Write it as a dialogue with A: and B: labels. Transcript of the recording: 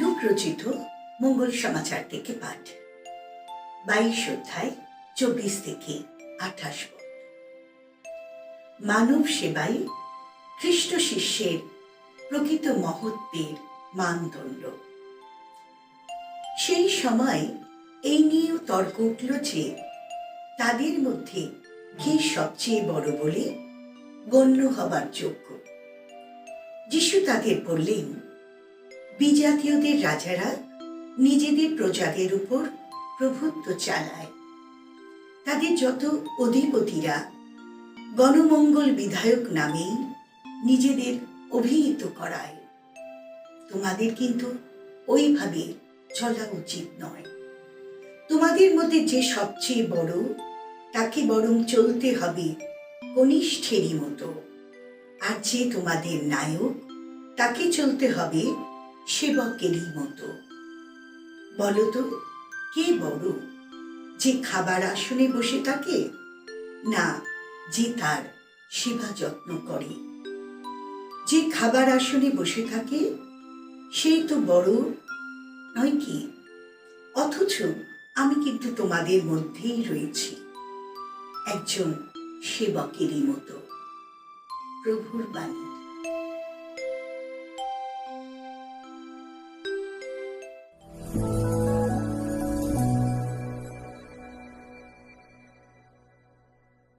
A: লোক রচিত মঙ্গল সমাচার থেকে পাঠ। বাইশ অধ্যায়, চব্বিশ থেকে আঠাশ মানব সেবাই খ্রিস্ট শিষ্যের প্রকৃত মহত্বের মানদণ্ড। সেই সময় এই নিয়েও তর্ক উঠল যে তাদের মধ্যে কে সবচেয়ে বড় বলে গণ্য হবার যোগ্য? যিশু তাদের বললেন বিজাতীয়দের রাজারা নিজেদের প্রজাদের উপর প্রভুত্ব চালায়। তাদের যত অধিপতিরা গণমঙ্গল বিধায়ক নামেই নিজেদের অভিহিত করায়। তোমাদের কিন্তু ওইভাবে চলা উচিত নয়। তোমাদের মধ্যে যে সবচেয়ে বড়, তাকে বরং চলতে হবে কনিষ্ঠেরই মতো। আর যে তোমাদের নায়ক, তাকে চলতে হবে সেবকেরই মতো। বলো তো কে বড়? যে খাবার আসনে বসে থাকে, না, যে তার সেবা যত্ন করে। যে খাবার আসনে বসে থাকে, সেই তো বড়, নয় কি? অথচ আমি কিন্তু তোমাদের মধ্যেই রয়েছি, একজন সেবকেরই মতো। প্রভুর বাণী।